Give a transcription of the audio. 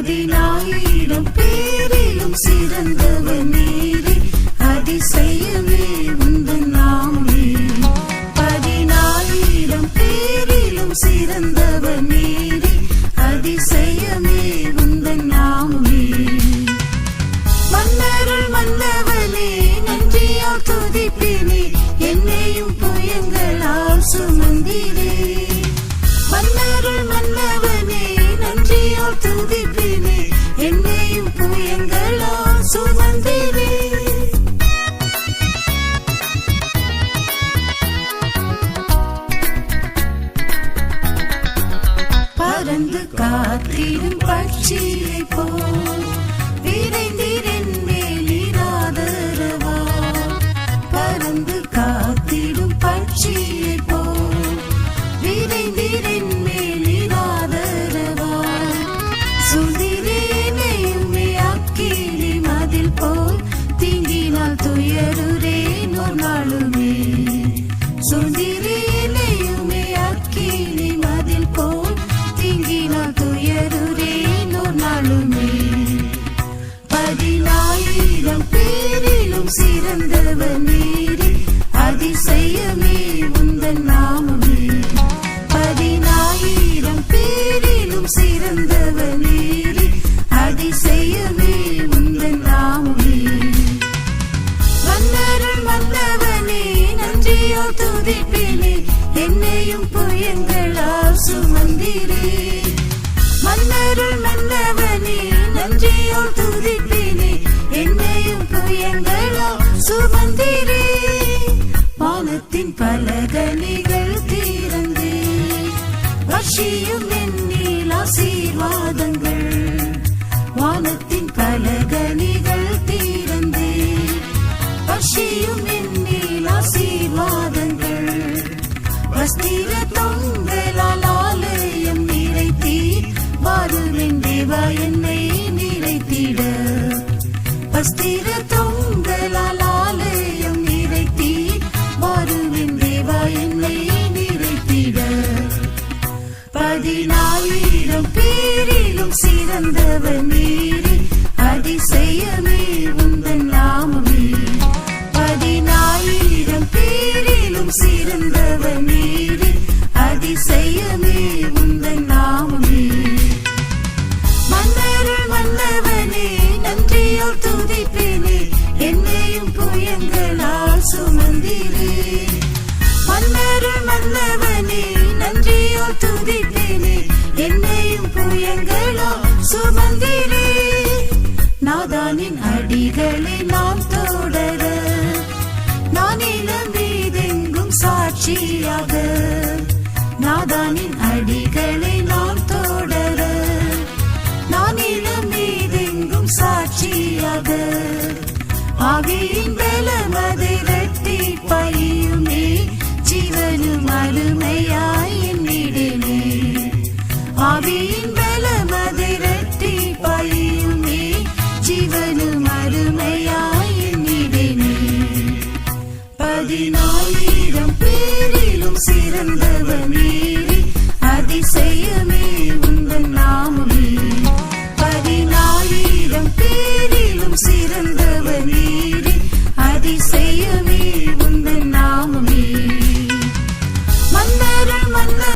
பதினாயிரம் பேரிலும் சிறந்தவர் நீரே. அதிசயமே உந்தன் பறந்து காத்திடும் பட்சியை போல். பேரிலும் சிறந்தவர் நீரே அதிசயமே உந்தன் நாமமே. மன்னருள் மன்னவனே நன்றியோ துதிப்பினே என்னையும் புயங்களால் சுமந்திரே. மன்னருள் மன்னவனே நன்றியோ துதிப்பினே என்னையும் புயங்களால் சுமந்திரே. வானத்தின் வர்ஷியும் என்னில் ஆசீர்வாதங்கள். வஸ்திர தொங்கலால் ஆலயம் நிறைத்தீ வாருவின் தேவா என்னை நிறைத்திட. வஸ்திர தொங்கலால் ஆலயம் நிறைத்தீ வாருவின் தேவா என்னை நிறைத்திட. பதினாயிரம் பேரிலும் சிறந்தவர் நீரில் அதிசயமே உந்தன் சாட்சியாக நாதானின் அடிகளை நாம் தொடர நானிலும் இளம் மீதெங்கும் சாட்சியாக ஆவியின் பலமதை ரட்டி பையுமே ஜீவனும் அருமையாய் என்னிடமே. ஆவியின் பலமதை ரட்டி பையுமே ஜீவனும் அருமையாய் என்னிடமே. பதினாயிரம் சிறந்தவர் நீ